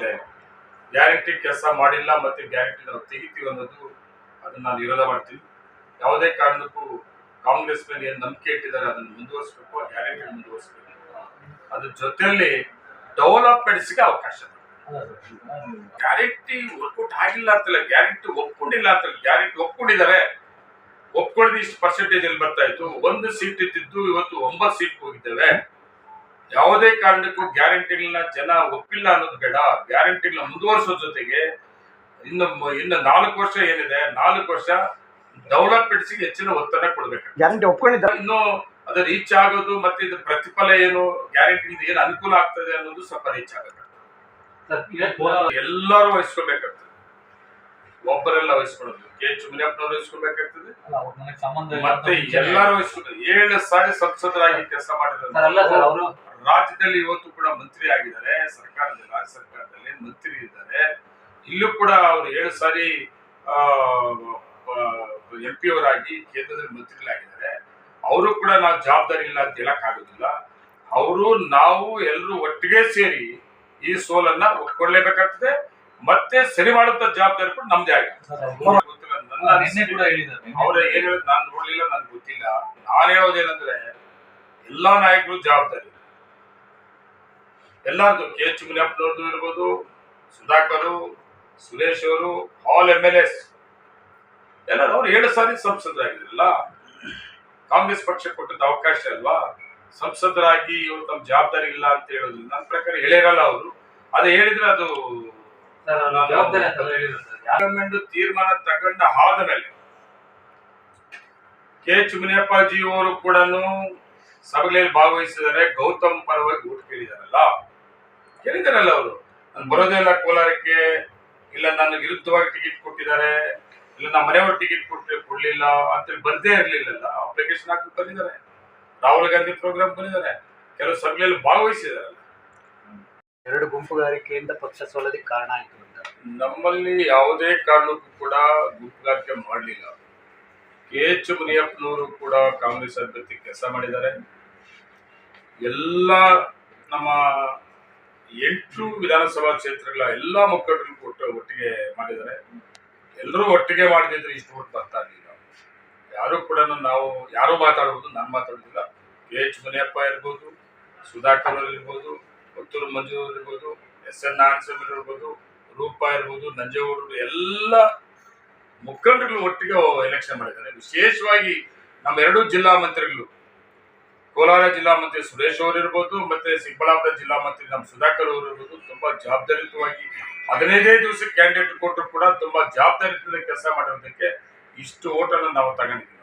ಮಾಡಿದೆ ಗ್ಯಾರಂಟಿ ಕೆಲಸ ಮಾಡಿಲ್ಲ ಮತ್ತೆ ಗ್ಯಾರಂಟಿ ನಾವು ತೆಗಿತೀವಿ ಅನ್ನೋದು ಅದನ್ನು ನಾನು ವಿರೋಧ ಮಾಡ್ತೀನಿ ಯಾವುದೇ ಕಾರಣಕ್ಕೂ ಕಾಂಗ್ರೆಸ್ ಮೇಲೆ ಏನು ನಂಬಿಕೆ ಇಟ್ಟಿದ್ದಾರೆ ಅದನ್ನು ಮುಂದುವರಿಸಬೇಕು, ಆ ಗ್ಯಾರಂಟಿ ಮುಂದುವರಿಸಬೇಕು. ಅದ್ರ ಜೊತೆಯಲ್ಲಿ ಡೆವಲಪ್ಮೆಂಟ್ಸ್ಗೆ ಅವಕಾಶ ಗ್ಯಾರಂಟಿ ವರ್ಕೌಟ್ ಆಗಿಲ್ಲ ಅಂತಲ್ಲ ಗ್ಯಾರಂಟಿ ಒಪ್ಕೊಂಡಿಲ್ಲ ಅಂತಲ್ಲ ಗ್ಯಾರಂಟಿ ಒಪ್ಕೊಂಡಿದ್ದಾರೆ. ಒಪ್ಕೊಂಡಿದ್ದು ಇಷ್ಟು ಪರ್ಸೆಂಟೇಜ್ ಅಲ್ಲಿ ಬರ್ತಾ ಇತ್ತು. ಒಂದು ಸೀಟ್ ಇದ್ದಿದ್ದು ಇವತ್ತು ಒಂಬತ್ತು ಸೀಟ್ ಹೋಗಿದ್ದೇವೆ. ಯಾವುದೇ ಕಾರಣಕ್ಕೂ ಗ್ಯಾರಂಟಿಗಳನ್ನ ಜನ ಒಪ್ಪಿಲ್ಲ ಅನ್ನೋದು ಬೇಡ. ಗ್ಯಾರಂಟಿಗಳನ್ನ ಮುಂದುವರಿಸೋ ಜೊತೆಗೆ ಇನ್ನು ಇನ್ನು ನಾಲ್ಕು ವರ್ಷ ಏನಿದೆ ನಾಲ್ಕು ವರ್ಷ ಡೆವಲಪ್ಮೆಂಟ್ಸ್ ಹೆಚ್ಚಿನ ಒತ್ತಡ ಕೊಡ್ಬೇಕು. ಗ್ಯಾರಂಟಿ ಒಪ್ಕೊಂಡಿದ್ದ ಇನ್ನು ಅದು ರೀಚ್ ಆಗೋದು ಮತ್ತೆ ಇದು ಪ್ರತಿಫಲ ಏನು ಗ್ಯಾರಂಟಿಯಿಂದ ಏನು ಅನುಕೂಲ ಆಗ್ತದೆ ಅನ್ನೋದು ಸ್ವಲ್ಪ ರೀಚ್ ಆಗುತ್ತೆ ಎಲ್ಲರೂ ವಹಿಸ್ಕೊಳ್ಬೇಕಾಗ್ತದೆ ಒಬ್ಬರೆಲ್ಲ ವಹಿಸ್ಕೊಳ್ಳೋದು ಕೆ ಎಚ್ ಮುನಿಯಪ್ಪನವರು ವಹಿಸ್ಕೋಬೇಕಾಗ್ತದೆ. ಮತ್ತೆ ಎಲ್ಲರೂ ವಹಿಸ್ಕೊಂಡು ಏಳು ಸಾರಿ ಸಂಸದರಾಗಿ ಕೆಲಸ ಮಾಡಿದ್ರು ಸರ್ ಅವರು ರಾಜ್ಯದಲ್ಲಿ ಇವತ್ತು ಕೂಡ ಮಂತ್ರಿ ಆಗಿದ್ದಾರೆ ಸರ್ಕಾರದಲ್ಲಿ ರಾಜ್ಯ ಸರ್ಕಾರದಲ್ಲಿ ಮಂತ್ರಿ ಇದ್ದಾರೆ. ಇಲ್ಲೂ ಕೂಡ ಅವರು ಏಳು ಸಾರಿ ಎಂ ಪಿ ಅವರಾಗಿ ಕೇಂದ್ರದಲ್ಲಿ ಮಂತ್ರಿಗಳಾಗಿದ್ದಾರೆ. ಅವರು ಕೂಡ ನಾವು ಜವಾಬ್ದಾರಿ ಇಲ್ಲ ಅಂತ ಹೇಳಕ್ ಆಗೋದಿಲ್ಲ. ಅವರು ನಾವು ಎಲ್ಲರೂ ಒಟ್ಟಿಗೆ ಸೇರಿ ಈ ಸೋಲನ್ನ ಒಪ್ಕೊಳ್ಳೇಬೇಕಾಗ್ತದೆ. ಮತ್ತೆ ಸರಿ ಮಾಡುತ್ತ ಜವಾಬ್ದಾರಿ ಕೂಡ ನಮ್ದೇ ಆಗಿದೆ ಗೊತ್ತಿಲ್ಲ ನನ್ನ ನಿನ್ನೆ ಕೂಡ ಹೇಳಿದ್ದಾರೆ. ಅವ್ರ ಏನ್ ಹೇಳಿದ್ ನಾನು ನೋಡ್ಲಿಲ್ಲ ನನ್ಗೆ ಗೊತ್ತಿಲ್ಲ. ನಾನು ಹೇಳೋದೇನಂದ್ರೆ ಎಲ್ಲಾ ನಾಯಕರು ಜವಾಬ್ದಾರಿ. ಎಲ್ಲಾರ್ದು ಕೆ ಎಚ್ ಮುನಿಯಪ್ಪನವ್ರದ್ದು ಇರ್ಬೋದು ಸುಧಾಕರ್ ಸುರೇಶ್ ಅವರು ಆಲ್ ಎಂ ಎಲ್ ಎಸ್ ಎಲ್ಲರೂ ಅವ್ರು ಏಳು ಸಾರಿ ಸಂಸದರಾಗಿದ್ರಲ್ಲ? ಕಾಂಗ್ರೆಸ್ ಪಕ್ಷ ಕೊಟ್ಟದ್ದು ಅವಕಾಶ ಅಲ್ವಾ? ಸಂಸದರಾಗಿ ಇವರು ತಮ್ಮ ಜವಾಬ್ದಾರಿ ಇಲ್ಲ ಅಂತ ಹೇಳೋದು ನನ್ನ ಪ್ರಕಾರ ಹೇಳಿರಲ್ಲ ಅವರು. ಅದು ಹೇಳಿದ್ರೆ ಅದು ಜವಾಬ್ದಾರಿ ಗವರ್ಮೆಂಟ್ ತೀರ್ಮಾನ ತಗೊಂಡ ಆದ ಮೇಲೆ ಕೆ ಎಚ್ ಮುನಿಯಪ್ಪಾಜಿ ಅವರು ಕೂಡ ಸಭೆಗಳಲ್ಲಿ ಭಾಗವಹಿಸಿದರೆ ಗೌತಮ್ ಪರವಾಗಿ ಊಟ ಕೇಳಿದಾರಲ್ಲ ಅವರು. ನಾನು ಬರೋದೇ ಇಲ್ಲ ಕೋಲಾರಕ್ಕೆ. ಇಲ್ಲ ನನ್ನ ವಿರುದ್ಧವಾಗಿ ಟಿಕೆಟ್ ಕೊಟ್ಟಿದ್ದಾರೆ. ಇಲ್ಲ ನಮ್ಮ ಮನೆಯವರು ಟಿಕೆಟ್ ಕೊಟ್ಟರೆ ಕೊಡ್ಲಿಲ್ಲ ಅಂತೇಳಿ ಬರ್ದೇ ಇರಲಿಲ್ಲಲ್ಲ. ಅಪ್ಲಿಕೇಶನ್ ಹಾಕಿ ಬಂದಿದ್ದಾರೆ. ರಾಹುಲ್ ಗಾಂಧಿ ಪ್ರೋಗ್ರಾಮ್ ಬಂದಿದ್ದಾರೆ. ಕೆಲವು ಸಭೆಯಲ್ಲಿ ಭಾಗವಹಿಸಿದಾರಲ್ಲ ಎರಡು ಗುಂಪುಗಾರಿಕೆಯಿಂದ ಪಕ್ಷ ಸೋಲೋದಕ್ಕೆ ಕಾರಣ ಆಯ್ತು ಅಂತ. ನಮ್ಮಲ್ಲಿ ಯಾವುದೇ ಕಾರಣಕ್ಕೂ ಕೂಡ ಗುಂಪುಗಾರಿಕೆ ಮಾಡಲಿಲ್ಲ. ಕೆ ಎಚ್ ಮುನಿಯಪ್ಪನವರು ಕೂಡ ಕಾಂಗ್ರೆಸ್ ಅಭ್ಯರ್ಥಿ ಕೆಲಸ ಮಾಡಿದ್ದಾರೆ. ಎಲ್ಲ ನಮ್ಮ ಎಂಟು ವಿಧಾನಸಭಾ ಕ್ಷೇತ್ರಗಳ ಎಲ್ಲ ಮುಖಂಡರು ಕೊಟ್ಟು ಒಟ್ಟಿಗೆ ಮಾಡಿದ್ದಾರೆ. ಎಲ್ಲರೂ ಒಟ್ಟಿಗೆ ಮಾಡಿದ್ರೆ ಇಷ್ಟು ಓಟ್ ಬರ್ತಾ ಇರಲಿಲ್ಲ. ಯಾರು ಕೂಡ ನಾವು, ಯಾರು ಮಾತಾಡಬಹುದು ನಾನು ಮಾತಾಡೋದಿಲ್ಲ ಕೆ ಎಚ್ ಮುನಿಯಪ್ಪ ಇರ್ಬೋದು, ಸುಧಾಕರ್ ಇರ್ಬೋದು, ಪುತ್ತೂರು ಮಂಜು ಅವ್ರು ಇರ್ಬೋದು, ಎಸ್ ಎನ್ ನಾರಾಯಣಸ್ವಾಮಿ ಇರ್ಬೋದು, ರೂಪ ಇರ್ಬೋದು ನಂಜೇಗೌಡರು ಎಲ್ಲ ಮುಖಂಡರುಗಳು ಒಟ್ಟಿಗೆ ಎಲೆಕ್ಷನ್ ಮಾಡಿದ್ದಾರೆ. ವಿಶೇಷವಾಗಿ ನಮ್ಮ ಎರಡು ಜಿಲ್ಲಾ ಮಂತ್ರಿಗಳು ಕೋಲಾರ ಜಿಲ್ಲಾ ಮಂತ್ರಿ ಸುರೇಶ್ ಅವರು ಇರ್ಬೋದು, ಮತ್ತೆ ಚಿಕ್ಕಬಳ್ಳಾಪುರ ಜಿಲ್ಲಾ ಮಂತ್ರಿ ನಮ್ಮ ಸುಧಾಕರ್ ಅವರು ಇರ್ಬೋದು, ತುಂಬಾ ಜವಾಬ್ದಾರಿಯುತವಾಗಿ ಹದಿನೈದೇ ದಿವಸಕ್ಕೆ ಕ್ಯಾಂಡಿಡೇಟ್ ಕೊಟ್ಟರು ಕೂಡ ತುಂಬಾ ಜವಾಬ್ದಾರಿಯುತದ ಕೆಲಸ ಮಾಡಿರೋದಕ್ಕೆ ಇಷ್ಟು ಓಟನ್ನು ನಾವು ತಗೊಂಡಿದ್ದೀವಿ.